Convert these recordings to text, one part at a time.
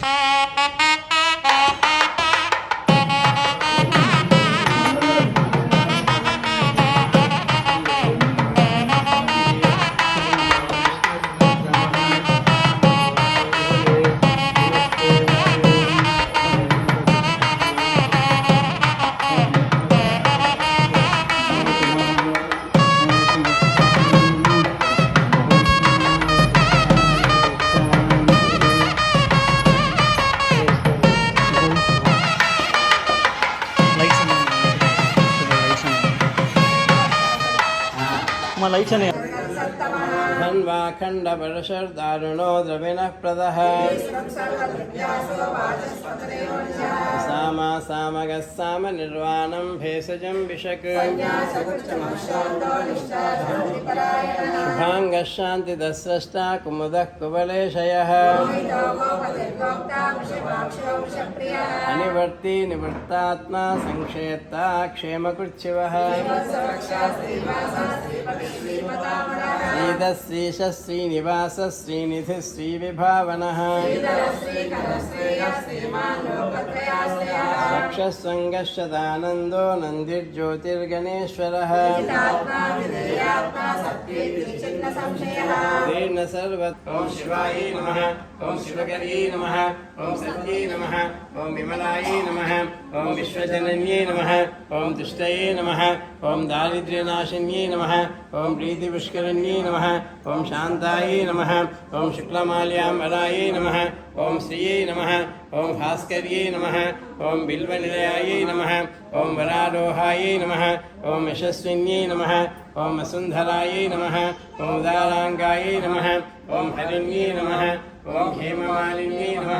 Uh... మా lights అనే धन्वाखण्डवर्षर्दारुणो द्रविणः प्रदः सामा सामगः सामनिर्वाणं भेषजं विशक् शांति दस्रष्टा कुमुदः कुबलेशयः। अनिवर्ति निवृत्तात्मा संक्षेप्ता क्षेमकृच्छिवः। श्रीदश्रीश श्रीनिवासः श्रीनिधिः श्रीविभावनः। अक्षसङ्गश्च दानन्दो नन्दिर्ज्योतिर्गणेश्वरः। ॐ शिवाय नमः ॐ शिवकर्यै नमः ॐ सत्यै नमः ॐ विमलायै नमः ॐ विश्वजनन्यै नमः ॐ दुष्टये नमः ॐ दारिद्र्यनाशिन्यै नमः ॐ प्रीतिपुष्करण्यै नमः ॐ शान्तायै नमः ॐ शुक्लमाल्याम्बरायै नमः ॐ श्रियै नमः ఓం భాస్కర్యై నమ ఓం బిల్వనిలయాయై నమ ఓం వరారోహాయై నమ ఓం యశస్విన్యై నమ ఓం వసుంధరాయై నమ ఓం ఉదారాంగాయై నమ ఓం హరిణ్యై నమ ఓం హేమమాలిన్యై నమ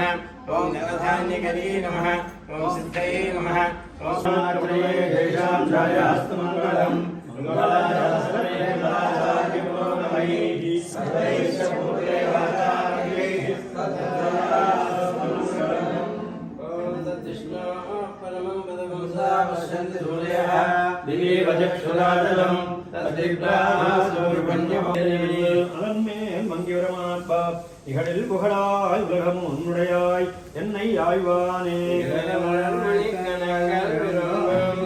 ఓం నవధాన్యకర్యై నమ ఓం సిద్ధయై నమ ఓం அதன்மேல் மங்கிவரமான்பா இகழில் புகழாய் உலகம் உன்னுடையாய் என்னை ஆய்வானே மணிக்கணங்கள் விரும்பும்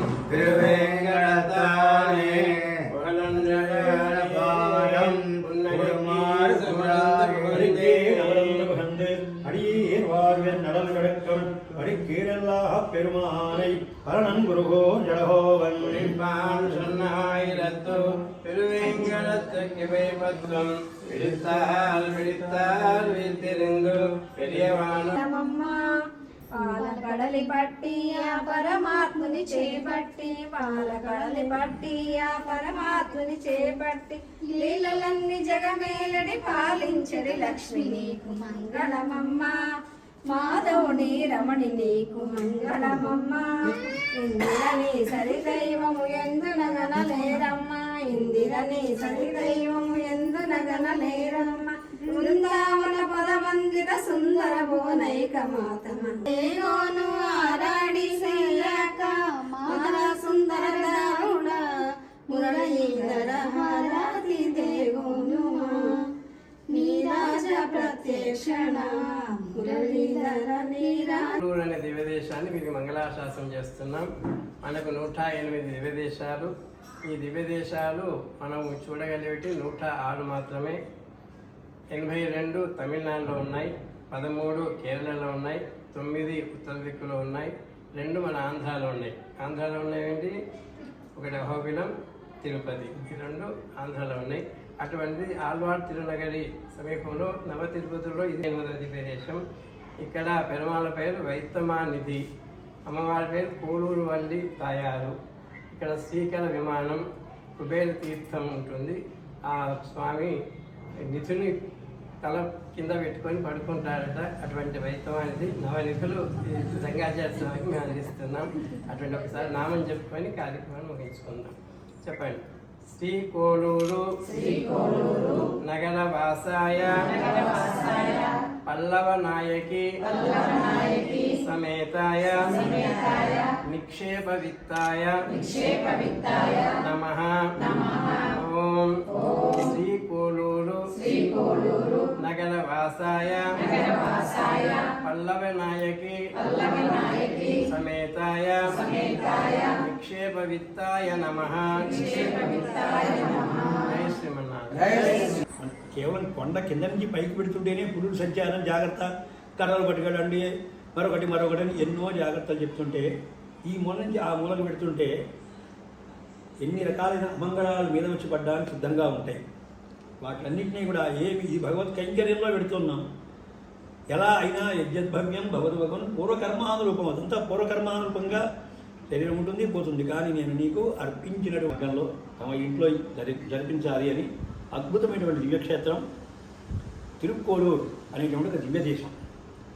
அடியேன் வாழ்வென் நடல் கிடக்கும். அடிக்கீழல்லா பெருமானை அரணன் குருகோ திருவேங்கடத்துக்கு பத்தும் விழித்தால் விழித்தால் வீத்திருந்து பெரியவான నమమ్మా పాలకడలి పట్టి ఆ పరమాత్ముని చేపట్టి పాలకడలి పట్టి ఆ పరమాత్ముని చేపట్టి లీలలన్నీ జగమేలడి పాలించడి లక్ష్మి నీకు మంగళమమ్మా మాధవుని రమణి నీకు మంగళమమ్మా ఇందిరని సరి దైవము ఎందునగనలేరమ్మా ఇందిరని సరి దైవము ఎందునగనలేరమ్మా బృందావన పదమందిర సుందర భువనైక మాతమను ఆరాడి శ్రీయాక మార సుందర దారుణ మురళీధర హారతి దేవును నీరాజ ప్రత్యక్షణ మురళీధర నీరాజ. బెంగళూరు దివ్యదేశాన్ని మీకు మంగళాశాసనం చేస్తున్నాం. మనకు నూట ఎనిమిది దివ్యదేశాలు. ఈ దివ్యదేశాలు మనం చూడగలిగేటి నూట ఆరు మాత్రమే. ఎనభై రెండు తమిళనాడులో ఉన్నాయి పదమూడు కేరళలో ఉన్నాయి తొమ్మిది ఉత్తర దిక్కులో ఉన్నాయి రెండు మన ఆంధ్రాలో ఉన్నాయి. ఆంధ్రాలో ఉన్నాయండి ఒకటి అహోబిలం తిరుపతి. ఈ రెండు ఆంధ్రాలో ఉన్నాయి. అటువంటి ఆల్వాడ్ తిరునగరి సమీపంలో నవ తిరుపతిలో ఇది మొదటి ప్రదేశం. ఇక్కడ పెరుమాళ్ళ పేరు వైత్తమానిధి అమ్మవారి పేరు కోలూరు వల్లి తాయారు. ఇక్కడ శ్రీకర విమానం కుబేర తీర్థం ఉంటుంది. ఆ స్వామి నిధుని తల కింద పెట్టుకొని పడుకుంటారట. అటువంటి వైత్తమానిధి నవనిధులు ఈ రంగాచార్య స్వామికి మేము అందిస్తున్నాం. అటువంటి ఒకసారి నామం చెప్పుకొని కార్యక్రమాన్ని ముగించుకుందాం. చెప్పండి. శ్రీ కోలూరు నగర వాసాయ పల్లవ నాయకి సమేతాయ నిక్షేప విత్తాయ నమ ఓం శ్రీ కోలూరు నగర వాసాయ పల్లవ నాయకి పల్లవి నాయకి సమేతాయ సమేతాయ నిక్షేప విత్తాయ నమ కేవలం కొండ కింద నుంచి పైకి పెడుతుంటేనే పురుడు సంచారం జాగ్రత్త. కర్రలు పట్టుకెళ్ళండి. మరొకటి మరొకటి అని ఎన్నో జాగ్రత్తలు చెప్తుంటే ఈ మూల నుంచి ఆ మూలకు పెడుతుంటే ఎన్ని రకాలైన అమంగళాల మీద వచ్చి పడ్డానికి సిద్ధంగా ఉంటాయి. వాటిలన్నింటినీ కూడా ఏమి ఈ భగవత్ కైంకర్యంలో పెడుతున్నాం. ఎలా అయినా యజ్ఞద్భవ్యం భగవద్ భగవన్ పూర్వకర్మానురూపం అదంతా పూర్వకర్మానురూపంగా శరీరం ఉంటుంది పోతుంది. కానీ నేను నీకు అర్పించినటువంటి వర్గంలో తమ ఇంట్లో జరి జరిపించాలి అని అద్భుతమైనటువంటి దివ్యక్షేత్రం తిరుక్కోడూరు అనేటువంటి ఒక దివ్య దేశం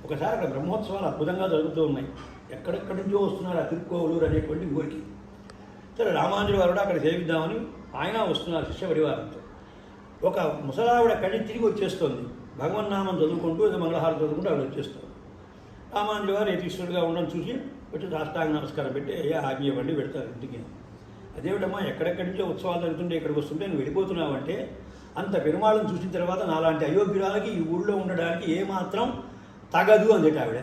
ఒకసారి అక్కడ బ్రహ్మోత్సవాలు అద్భుతంగా జరుగుతూ ఉన్నాయి. ఎక్కడెక్కడి నుంచో వస్తున్నారు ఆ తిరుక్కోవలూరు అనేటువంటి ఊరికి. సరే రామాంజుడు వారు కూడా అక్కడ సేవిద్దామని ఆయన వస్తున్నారు శిష్య పరివారంతో. ఒక ముసలావిడ కళ్ళి తిరిగి వచ్చేస్తుంది. భగవన్నామం చదువుకుంటూ ఏదో మంగళహారం చదువుకుంటూ ఆవిడ వచ్చేస్తుంది రామాంజుడు వారు యతీశ్వరుడుగా ఉండడం చూసి వచ్చి రాష్ట్రాంగ నమస్కారం పెట్టి అయ్యా ఆజ్ఞ ఇవ్వండి పెడతారు ఇంటికి. అదేమిటమ్మా ఎక్కడెక్కడి నుంచో ఉత్సవాలు జరుగుతుంటే ఇక్కడికి వస్తుంటే నువ్వు వెళ్ళిపోతున్నావంటే అంత పెరుమాళను చూసిన తర్వాత నాలాంటి అయోగ్యురాలకి ఈ ఊళ్ళో ఉండడానికి ఏమాత్రం తగదు అందట ఆవిడ.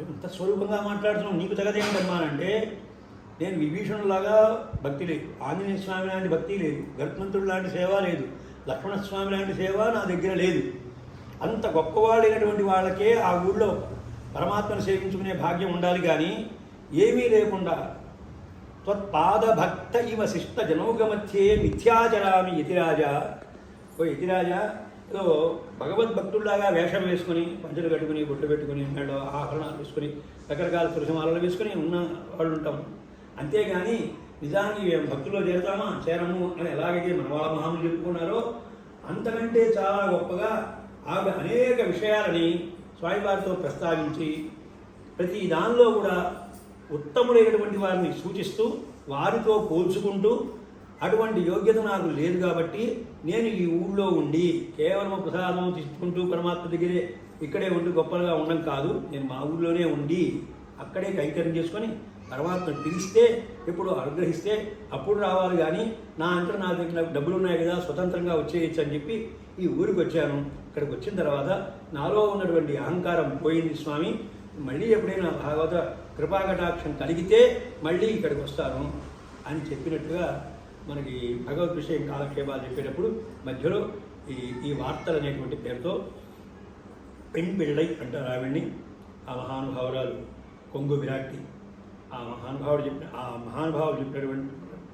ఇంత స్వరూపంగా మాట్లాడుతున్నావు? నీకు తగదేమిటమ్మా అంటే నేను విభీషణులాగా భక్తి లేదు. ఆంజనేయ స్వామి లాంటి భక్తి లేదు. గరుత్మంతుడు లాంటి సేవ లేదు. లక్ష్మణస్వామి లాంటి సేవ నా దగ్గర లేదు. అంత గొప్పవాడైనటువంటి వాళ్ళకే ఆ ఊళ్ళో పరమాత్మను సేవించుకునే భాగ్యం ఉండాలి కానీ ఏమీ లేకుండా త్వత్పాదభక్త ఇవ శిష్ట జనోగమధ్యే మిథ్యాచరామి యతిరాజా. ఓ యతిరాజా ఏదో భగవద్భక్తుల్లాగా వేషం వేసుకుని పంచలు కట్టుకుని బొట్టు పెట్టుకుని మెడ ఆభరణాలు వేసుకుని రకరకాల తులసిమాలలు వేసుకుని ఉన్న వాళ్ళు ఉంటాము అంతేగాని నిజానికి మేము భక్తుల్లో చేరతామా? చేరము అని ఎలాగైతే మన వాళ్ళ మహాములు చెప్పుకున్నారో అంతకంటే చాలా గొప్పగా ఆవిడ అనేక విషయాలని స్వామివారితో ప్రస్తావించి ప్రతి దానిలో కూడా ఉత్తముడైనటువంటి వారిని సూచిస్తూ వారితో పోల్చుకుంటూ అటువంటి యోగ్యత నాకు లేదు కాబట్టి నేను ఈ ఊళ్ళో ఉండి కేవలం ప్రసాదం తీసుకుంటూ పరమాత్మ దగ్గరే ఇక్కడే ఉండి గొప్పగా ఉండడం కాదు. నేను మా ఊళ్ళోనే ఉండి అక్కడే కైకర్యం చేసుకొని పరమాత్మ పిలిస్తే ఎప్పుడు అనుగ్రహిస్తే అప్పుడు రావాలి కానీ నా అంతా నా దగ్గర డబ్బులు ఉన్నాయి కదా స్వతంత్రంగా వచ్చేయచ్చు అని చెప్పి ఈ ఊరికి వచ్చాను. ఇక్కడికి వచ్చిన తర్వాత నాలో ఉన్నటువంటి అహంకారం పోయింది స్వామి. మళ్ళీ ఎప్పుడైనా భాగవత కృపాకటాక్షం కలిగితే మళ్ళీ ఇక్కడికి వస్తాను అని చెప్పినట్టుగా మనకి భగవద్ విషయం కాలక్షేపాలు చెప్పేటప్పుడు మధ్యలో ఈ ఈ వార్తలు అనేటువంటి పేరుతో పెన్ బిళ్ళై అంటారు ఆవిడ్ని ఆ మహానుభావురాలు కొంగు విరాట్టి ఆ మహానుభావుడు చెప్పిన ఆ మహానుభావుడు చెప్పినటువంటి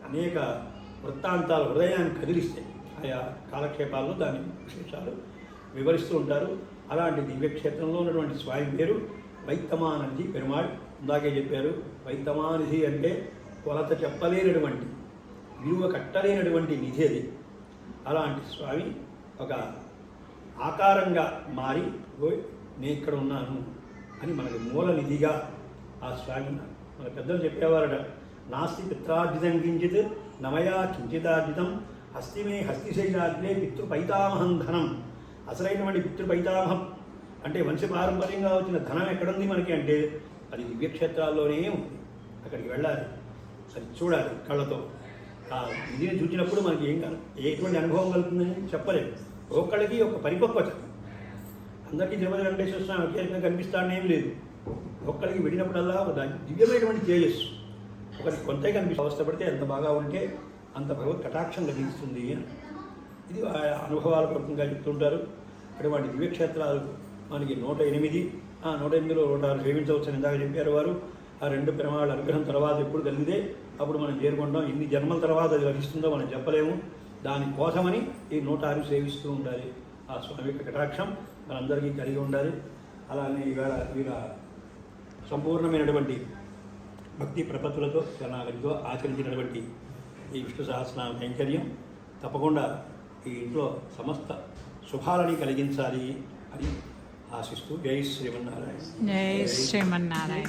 అనేక వృత్తాంతాలు హృదయాన్ని కదిలిస్తాయి ఆయా కాలక్షేపాల్లో దాని విశేషాలు వివరిస్తూ ఉంటారు. అలాంటి దివ్యక్షేత్రంలో ఉన్నటువంటి స్వామి పేరు వైత్తమానంది పెరుమాళ్. ఇందాకే చెప్పారు వైత్తమానిధి అంటే కొలత చెప్పలేనటువంటి విలువ కట్టలేనటువంటి నిధి అది అలాంటి స్వామి ఒక ఆకారంగా మారి నేను ఇక్కడ ఉన్నాను అని మనకి మూల నిధిగా ఆ స్వామి ఉన్నారు. మన పెద్దలు చెప్పేవారట నాస్తి పిత్రార్జితం కించిత్ నమయా కించితార్జితం హస్తి మే హస్తిశైలాగ్నే పితృపైతామహం ధనం. అసలైనటువంటి పితృపైతామహం అంటే వంశపారంపర్యంగా వచ్చిన ధనం ఎక్కడుంది మనకి అంటే అది దివ్యక్షేత్రాల్లోనే ఉంది. అక్కడికి వెళ్ళాలి. అది చూడాలి కళ్ళతో. ఆ చూసినప్పుడు మనకి ఏం కాదు ఎటువంటి అనుభవం కలుగుతుందని చెప్పలేము ఒక్కళ్ళకి ఒక పరిపక్వత. అందరికీ తిరుమల వెంకటేశ్వర స్వామి ఒకే రకంగా ఏం లేదు. ఒక్కరికి వెళ్ళినప్పుడల్లా ఒక దివ్యమైనటువంటి తేజస్సు. ఒకరికి కొంత కనిపిస్తే అవస్థపడితే ఎంత బాగా ఉంటే అంత భగవత్ కటాక్షం కలిగిస్తుంది అని. ఇది ఆ అనుభవాల పూర్వకంగా చెప్తుంటారు. అటువంటి దివ్యక్షేత్రాలు మనకి నూట ఎనిమిది ఆ నూట ఎనిమిదిలో నూట ఆరు సేవించవచ్చని ఇందాక చెప్పారు వారు. ఆ రెండు పెరమాళ్ళ అనుగ్రహం తర్వాత ఎప్పుడు కలిగితే అప్పుడు మనం చేరుకుంటాం. ఎన్ని జన్మల తర్వాత అది లభిస్తుందో మనం చెప్పలేము. దానికోసమని ఈ నూట ఆరు సేవిస్తూ ఉండాలి. ఆ స్వామి యొక్క కటాక్షం మనందరికీ కలిగి ఉండాలి. అలానే ఈవేళ వీళ్ళ సంపూర్ణమైనటువంటి భక్తి ప్రపత్తులతో శరణాగతితో ఆచరించినటువంటి ఈ విష్ణు సహస్రనామ కైంకర్యం తప్పకుండా ఈ ఇంట్లో సమస్త శుభాలని కలిగించాలి అని ఆశిస్తూ జై శ్రీమన్నారాయణ. జై శ్రీమన్నారాయణ.